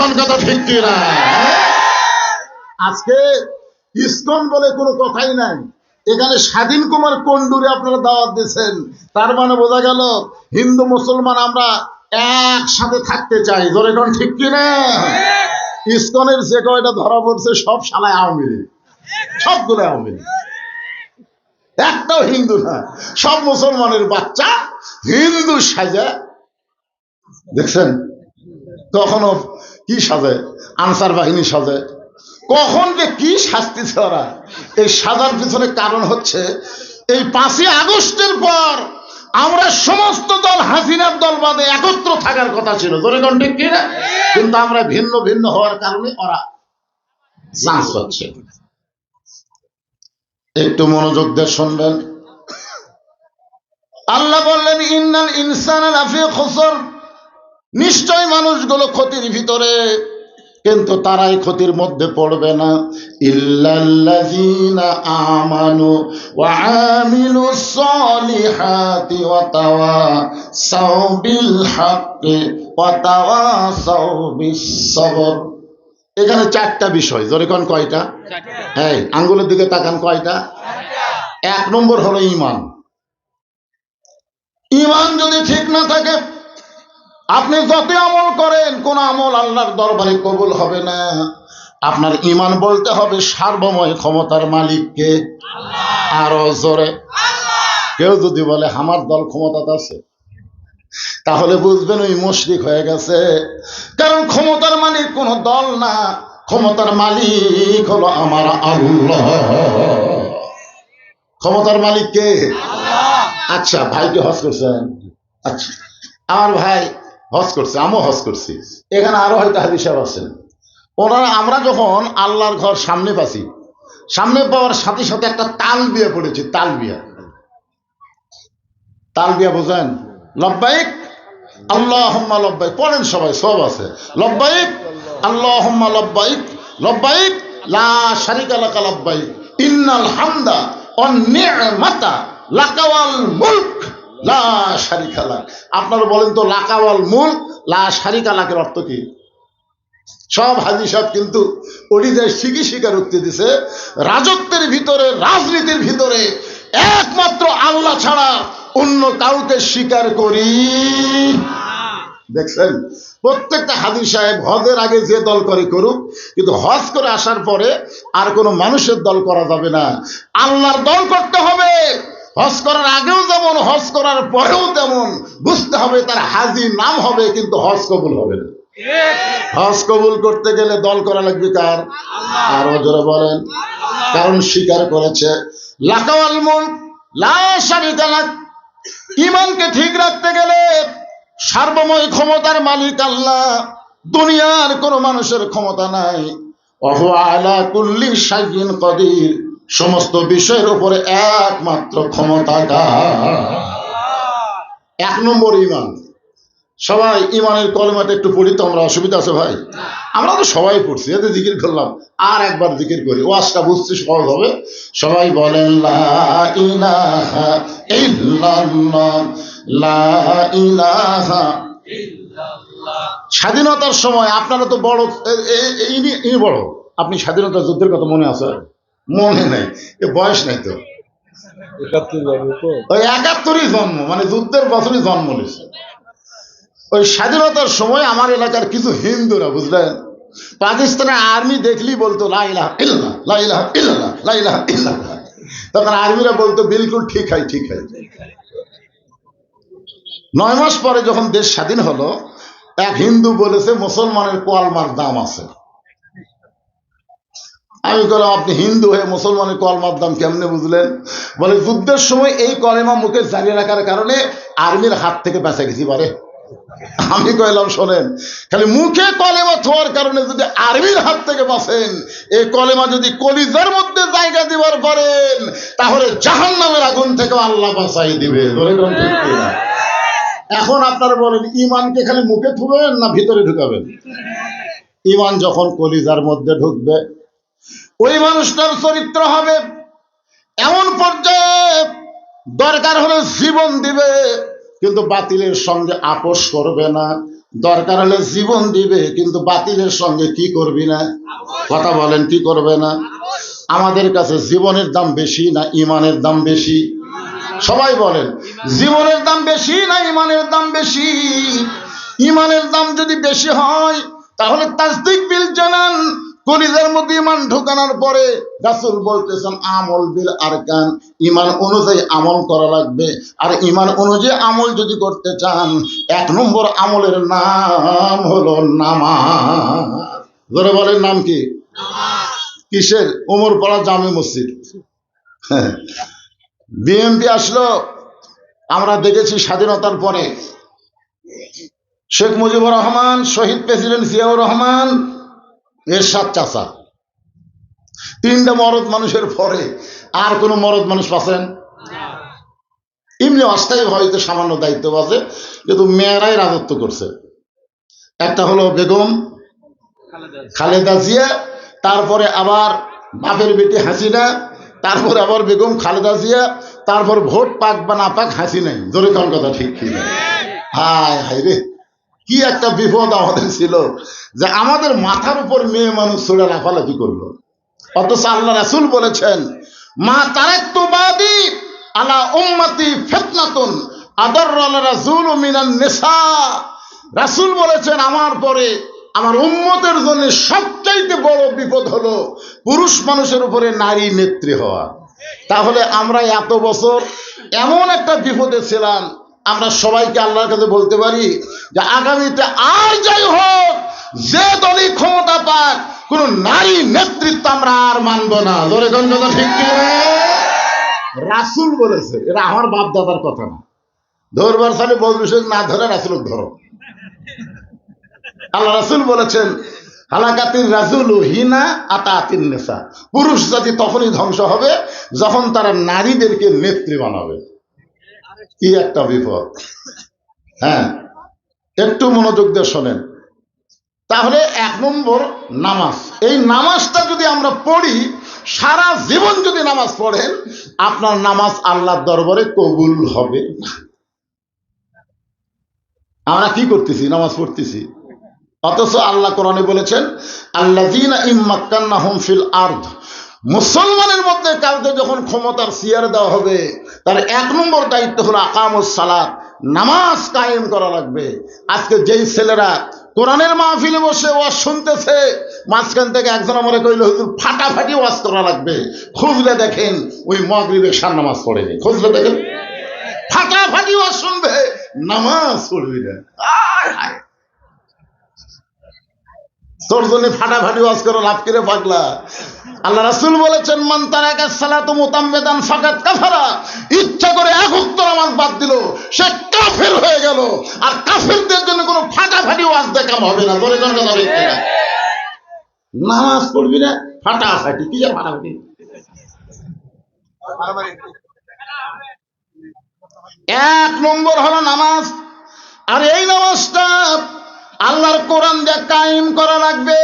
কোন কথা ঠিক কিনা? আজকে ইসকন বলে কোনো কথাই নাই। এখানে স্বাধীন কুমার কন্ডুরে আপনারা দাওয়াত দিয়েছেন। তার মানে বোঝা গেল, হিন্দু মুসলমান আমরা একসাথে থাকতে চাই। ধরে কোন ঠিক কিনা? ইসকনের যে কয়টা ধরা পড়ছে, সব শালায় আওয়ামী লীগ। সবগুলো আওয়ামী লীগ। একটাও হিন্দু না। সব মুসলমানের বাচ্চা হিন্দু সাজা। দেখছেন? কখনো কি সাজে? আনসার বাহিনী সাজে। কখন যে কি শাস্তিছে ওরা। এই সাজার পিছনে কারণ হচ্ছে, এই পাঁচই আগস্টের পর আমরা সমস্ত দল, হাসিনার দল বাদে একত্র থাকার কথা ছিল। কিন্তু আমরা ভিন্ন ভিন্ন হওয়ার কারণে ওরা চান্স হচ্ছে একটু মনোযোগ দিয়ে শুনবেন। আল্লাহ বললেন, ইন্নাল ইনসান লাফি খসর। নিশ্চয় মানুষগুলো ক্ষতির ভিতরে কিন্তু তারাই ক্ষতির মধ্যে পড়বে না। ইল্লাল্লাযীনা আমানু ওয়া আমিলুস সলিহাতি ওয়া তাওয়াসাউ বিল হাক্কি ওয়া তাওয়াসাউ বিস সবর এখানে চারটা বিষয় জোরে কোন কয়টা? হ্যাঁ আঙ্গুলের দিকে তাকান কয়টা? এক নম্বর হলো ইমান ইমান যদি ঠিক না থাকে আপনি যত আমল করেন কোন আমল আল্লাহর দরবারে কবুল হবে না। আপনার ইমান বলতে হবে সার্বময় ক্ষমতার মালিককে। আরও জোরে। কেউ যদি বলে আমার দল ক্ষমতাতে আছে তাহলে বুঝবেন ওই মুশরিক হয়ে গেছে। কারণ ক্ষমতার মালিক কোন দল না। ক্ষমতার মালিক হলো আমার আল্লাহ। ক্ষমতার মালিক কে? আচ্ছা ভাইকে হজ করছেন। আচ্ছা আমার ভাই হজ করছে আমিও হজ করছি। এখানে আরও হয়তো হাদিস সাহেব আছেন। ওনারা আমরা যখন আল্লাহর ঘর সামনে পাচ্ছি সামনে পাওয়ার সাথে সাথে একটা তাল বিয়া পড়েছে তাল বিয়া তাল বিয়া বোঝেন? লব্বাইক আল্লাহ লব্বাইক পড়েন সবাই সব আছে। লব্বাইক আল্লাহ লব্বাইক লব্বাইক লা শারিকা লাকা লব্বাইক। ইন্নাল হামদা অন্নিমাতা লাকাওয়াল মুলক। লা আপনারা বলেন তো লাকাওয়াল মুলক, লা শারিকা লাকের অর্থ কি? সব হাজি সাহেব কিন্তু ওটিতে শিখি স্বীকারোক্তি দিছে, রাজত্বের ভিতরে, রাজনীতির ভিতরে একমাত্র আল্লাহ ছাড়া অন্য কাউকে স্বীকার করি। দেখছেন? প্রত্যেকটা হাদিস সাহেব হজের আগে যে দল করে করুক, কিন্তু হজ করে আসার পরে আর কোনো মানুষের দল করা যাবে না। আল্লাহর দল করতে হবে। হজ করার আগেও যেমন, হজ করার পরেও তেমন। বুঝতে হবে তার হাজি নাম হবে, কিন্তু হজ কবুল হবে না। হজ কবুল করতে গেলে দল করা লাগবে কার? আরও জোরে বলেন। কারণ স্বীকার করেছে লা ইমানকে ঠিক রাখতে গেলে সার্বময় ক্ষমতার মালিক আল্লাহ, দুনিয়ার কোনো মানুষের ক্ষমতা নাই। অহু আলা কুল্লি সাইন কদির। সমস্ত বিষয়ের উপরে একমাত্র ক্ষমতা এক নম্বর ইমান। সবাই ইমানের কলমাটা একটু পড়ি তো আমরা অসুবিধা আছে ভাই? আমরা তো সবাই পড়ছি, এতে জিকির করলাম, আর একবার জিকির করি। ওয়াজটা বুঝতে সহজ হবে। সবাই বলেন, লা ইলাহা ইল্লাল্লাহ স্বাধীনতার সময় আপনারা তো বড় ইনি বড়। আপনি স্বাধীনতা যুদ্ধের কথা মনে আছে? মনে নেই। এ বয়স নাই তো। ওই একাত্তরই জন্ম মানে যুদ্ধের বছরই জন্ম নিয়েছে ওই স্বাধীনতার সময় আমার এলাকার কিছু হিন্দুরা বুঝলেন? পাকিস্তানের আর্মি দেখলি বলতো তখন আর্মিরা বলতো বিলকুল ঠিক হয় ঠিক হয়। নয় মাস পরে যখন দেশ স্বাধীন হলো এক হিন্দু বলেছে মুসলমানের কলমার দাম আছে। আমি বললাম, আপনি হিন্দু হয়ে মুসলমানের কলমার দাম কেমনে বুঝলেন? বলে, যুদ্ধের সময় এই কলেমা মুখে জারিয়ে রাখার কারণে আর্মির হাত থেকে বেঁচে গেছি পারে আমি কইলাম, শোনেন, খালি মুখে কলেমা থোয়ার কারণে যদি আর্মির হাত থেকে বাঁচেন, এই কলেমা যদি কলিজার মধ্যে জায়গা দিবার পারেন, তাহলে জাহান নামের আগুন থেকে আল্লাহ বাঁচাই দিবে? এখন আপনারা বলেন, ইমানকে খালি মুখে থুবেন না ভিতরে ঢুকাবেন? ইমান যখন কলিজার মধ্যে ঢুকবে ওই মানুষটার চরিত্র হবে এমন পর্যায়ে দরকার হলে জীবন দিবে, কিন্তু বাতিলের সঙ্গে আপোষ করবে না। দরকার হলে জীবন দিবে, কিন্তু বাতিলের সঙ্গে কি করবি না? কথা বলেন, কি করবে না? আমাদের কাছে জীবনের দাম বেশি না ইমানের দাম বেশি? সবাই বলেন, জীবনের দাম বেশি না ইমানের দাম বেশি? ইমানের দাম যদি বেশি হয়, তাহলে তাসদিক বিল জানান। কলিজার মধ্যে ইমান ঢোকানোর পরে রাসূল বলতেছেন আমল বিল আরকান। ইমান অনুযায়ী আমল করা লাগবে। আর ইমান অনুযায়ী আমল যদি করতে চান এক নম্বর আমলের নাম হলো নামাজ। ধরে বলেন নাম কি? কিসের? ওমর পাড়া জামে মসজিদ। বিএমপি আসলো আমরা দেখেছি স্বাধীনতার পরে। শেখ মুজিবুর রহমান শহীদ প্রেসিডেন্ট জিয়াউর রহমান এরশাদ চাচা। তিনটা মরদ মানুষের পরে আর কোনো মরদ মানুষ পাচ্ছেন এমনি অস্থায়ী হয়তো সামান্য দায়িত্ব আছে কিন্তু মেয়েরাই রাজত্ব করছে। একটা হলো বেগম, খালেদা জিয়া, তারপরে আবার বাপের বেটি হাসিনা, তারপরে আবার বেগম খালেদা জিয়া, তারপর ভোট পাক বা না পাক হাসি নাই জোরে কোন কথা ঠিক ঠিক হায় হায় রে। কি একটা বিপদ আমাদের ছিল যে আমাদের মাথার উপর মেয়ে মানুষ ছোড়া লাফালাফি করল। অথচ আল্লাহ রাসুল বলেছেন, মা তারাক্তু বাদি আলা উম্মতি ফিতনাতুন আদর রাসূল মিনান নিসা। রাসূল বলেছেন, আমার পরে আমার উম্মতের জন্য সবচাইতে বড় বিপদ হলো পুরুষ মানুষের উপরে নারী নেত্রী হওয়া। তাহলে আমরা এত বছর এমন একটা বিপদে ছিলাম আমরা সবাইকে আল্লাহর কাছে বলতে পারি যে আগামীতে আর যাই হোক, যে দলই ক্ষমতা পাক, কোন নারী নেতৃত্ব আমরা আর মানবো না। ধরে কথা ঠিক? রাসূল বলেছে, এটা আমার বাপ দাদার কথা না। ধরবার সালে বদরুল না ধরে রাসুল ধরো। আল্লাহ রাসূল বলেছেন, হালাকাতির রাজুল হিনা আতাতিন নেশা পুরুষ জাতি তখনই ধ্বংস হবে যখন তারা নারীদেরকে নেত্রী বানাবে। কি একটা বিপদ? হ্যাঁ একটু মনোযোগ দিয়ে শোনেন। তাহলে এক নম্বর নামাজ। এই নামাজটা যদি আমরা পড়ি, সারা জীবন যদি নামাজ পড়েন, আপনার নামাজ আল্লাহর দরবারে কবুল হবে আমরা কি করতেছি? নামাজ পড়তেছি। অথচ আল্লাহ কোরআনে বলেছেন আল্লাহ ইম্মাক্কান্নাহুম ফিল আর্দ। মুসলমানের মধ্যে কাউকে যখন ক্ষমতার সিয়ার দেওয়া হবে তার এক নম্বর দায়িত্ব হলো আকামুস সালাত। নামাজ কায়েম করা লাগবে। আজকে যেই ছেলেরা কোরআনের মাহফিলে বসে ওয়াজ শুনতেছে, মাঝখান থেকে একজন মনে কইল, হুজুর, ফাটাফাটি ওয়াজ করা লাগবে। খুঁজলে দেখেন ওই মগরিবের সার নামাজ পড়েনি খুঁজলে দেখেন, ফাটাফাটি ওয়াজ শুনবে, নামাজ পড়বি না। তোর জন্য ফাটাফাটি ওয়াজ করে লাভ করে পাগলা? আল্লাহ রাসূল বলেছেন, মান তারাকা সালাতু মুতাম্মিদান ফাকাত কাফারা। ইচ্ছা করে এক ওয়াক্ত নামাজ বাদ দিল, সে কাফের হয়ে গেল। আর কাফেরদের জন্য কোনো ফাটাফাটি ওয়াজ দেখাম হবে না। বলে কোন কথা বলতে নামাজ পড়বি না ফাটাফাটি কি আর ফাটাফাটি? এক নম্বর হলো নামাজ। আর এই নামাজটা আল্লাহর কোরআন দিয়ে কায়েম করা লাগবে।